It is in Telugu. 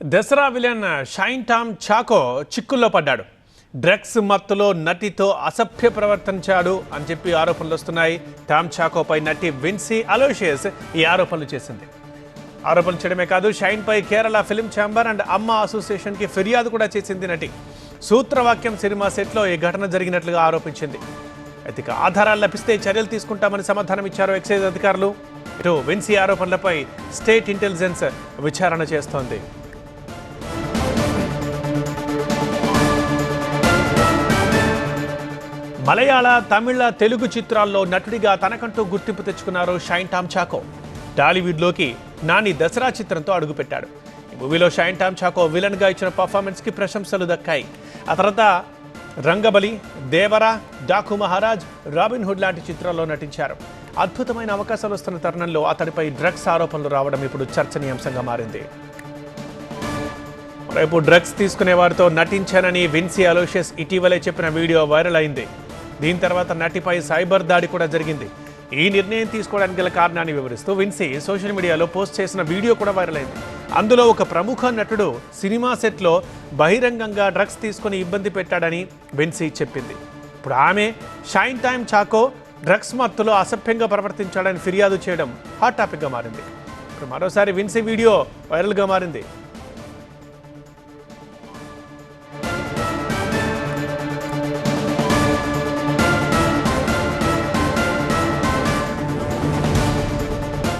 దసరా విలన్ షైన్ టామ్ చాకో చిక్కుల్లో పడ్డాడు. డ్రగ్స్ మత్తులో నటితో అసభ్య ప్రవర్తించాడు అని చెప్పి ఆరోపణలు వస్తున్నాయి. టామ్ చాకోపై నటి విన్సీ అలోషియస్ ఈ ఆరోపణలు చేసింది. ఆరోపణలు చేయడమే కాదు షైన్పై Kerala film chamber and Amma అసోసియేషన్కి ఫిర్యాదు కూడా చేసింది నటి. సూత్రవాక్యం సినిమా సెట్లో ఈ ఘటన జరిగినట్లుగా ఆరోపించింది. అయితే ఆధారాలు లభిస్తే చర్యలు తీసుకుంటామని సమాధానం ఇచ్చారు ఎక్సైజ్ అధికారులు. ఇటు విన్సీ ఆరోపణలపై స్టేట్ ఇంటెలిజెన్స్ విచారణ చేస్తోంది. మలయాళ తమిళ తెలుగు చిత్రాల్లో నటుడిగా తనకంటూ గుర్తింపు తెచ్చుకున్నారు షైన్ టామ్ చాకో. టాలీవుడ్లోకి నాని దసరా చిత్రంతో అడుగుపెట్టాడు. ఈ మూవీలో షైన్ టామ్ చాకో విలన్గా ఇచ్చిన పర్ఫార్మెన్స్కి ప్రశంసలు దక్కాయి. ఆ తర్వాత రంగబలి దేవరా డాకు మహారాజ్ రాబిన్ హుడ్ లాంటి చిత్రాల్లో నటించారు. అద్భుతమైన అవకాశాలు వస్తున్న తరుణంలో అతడిపై డ్రగ్స్ ఆరోపణలు రావడం ఇప్పుడు చర్చనీయాంశంగా మారింది. రేపు డ్రగ్స్ తీసుకునే వారితో నటించానని విన్సీ అలోషియస్ ఇటీవలే చెప్పిన వీడియో వైరల్ అయింది. దీని తర్వాత నటిపై సైబర్ దాడి కూడా జరిగింది. ఈ నిర్ణయం తీసుకోవడానికి గల కారణాన్ని వివరిస్తూ విన్సీ సోషల్ మీడియాలో పోస్ట్ చేసిన వీడియో కూడా వైరల్ అయింది. అందులో ఒక ప్రముఖ నటుడు సినిమా సెట్లో బహిరంగంగా డ్రగ్స్ తీసుకుని ఇబ్బంది పెట్టాడని విన్సీ చెప్పింది. ఇప్పుడు ఆమె షైన్ టైమ్ చాకో డ్రగ్స్ మత్తులో అసభ్యంగా ప్రవర్తించాడని ఫిర్యాదు చేయడం హాట్ టాపిక్గా మారింది. ఇప్పుడు మరోసారి విన్సీ వీడియో వైరల్గా మారింది.